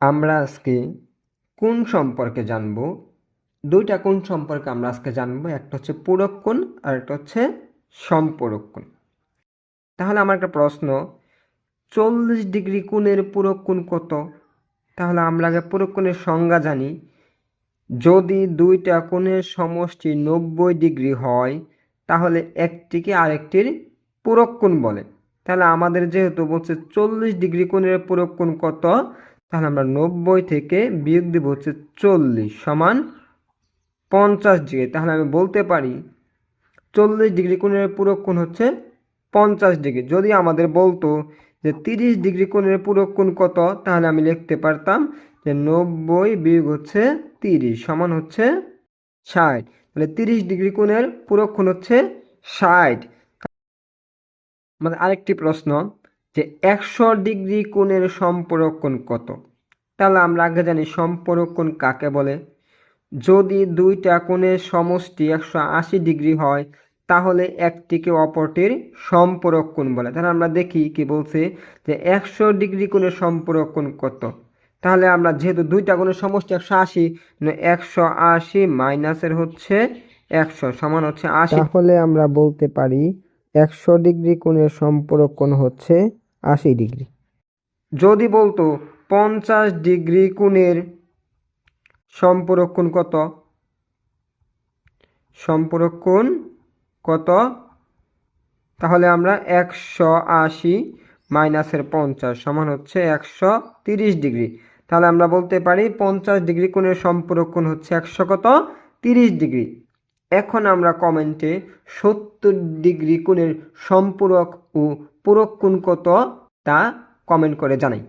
আমরা আজকে কোন সম্পর্কে জানব? দুইটা কোন সম্পর্কে আমরা আজকে জানব? একটা হচ্ছে পূরক কোণ আর একটা হচ্ছে সম্পূরক কোণ তাহলে আমার একটা প্রশ্ন, চল্লিশ ডিগ্রি কোণের পূরক কোণ কত? তাহলে আমরা আগে পূরক কোণের সংজ্ঞা জানি। যদি দুইটা কোণের সমষ্টি নব্বই ডিগ্রি হয়, তাহলে একটিকে আরেকটির পূরক কোণ বলে। তাহলে আমাদের যেহেতু বলছে চল্লিশ ডিগ্রি কোণের পূরক কোণ কত তাহলে আমরা নব্বই থেকে বিয়োগ দিব হচ্ছে চল্লিশ সমান পঞ্চাশ ডিগ্রি। তাহলে আমি বলতে পারি চল্লিশ ডিগ্রি কোণের পূরক কোণ হচ্ছে পঞ্চাশ ডিগ্রি। যদি আমাদের বলতো যে তিরিশ ডিগ্রি কোণের পূরক কোণ কত, তাহলে আমি লিখতে পারতাম যে নব্বই বিয়োগ হচ্ছে তিরিশ সমান হচ্ছে ষাট। তাহলে তিরিশ ডিগ্রি কোণের পূরক কোণ হচ্ছে ষাট। আমাদের আরেকটি প্রশ্ন যে একশো ডিগ্রি কোণের সম্পূরক কত? তাহলে আমরা আগে জানি সম্পূরক কাকে বলে। যদি দুইটা কোণের সমষ্টি একশো আশি ডিগ্রি হয়, তাহলে একটিকে অপরটির সম্পূরক বলে। তাহলে আমরা দেখি কি বলছে যে একশো ডিগ্রি কোণের সম্পূরক কত? তাহলে আমরা যেহেতু দুইটা কোণের সমষ্টি একশো আশি একশো আশি মাইনাসের হচ্ছে একশো সমান হচ্ছে আশি। তাহলে আমরা বলতে পারি একশো ডিগ্রি কোণের সম্পূরক কোণ হচ্ছে আশি ডিগ্রি। যদি বলতো পঞ্চাশ ডিগ্রি কোণের সম্পূরক কত? সম্পূরক কত? তাহলে আমরা একশো আশি মাইনাসের পঞ্চাশ সমান হচ্ছে একশো তিরিশ ডিগ্রি। তাহলে আমরা বলতে পারি পঞ্চাশ ডিগ্রি কোণের সম্পূরক কোণ হচ্ছে একশো কত? তিরিশ ডিগ্রি। এখন আমরা কমেন্টে সত্তর ডিগ্রি কোণের সম্পূরক ও পূরক কোণ কত তা কমেন্ট করে জানাই।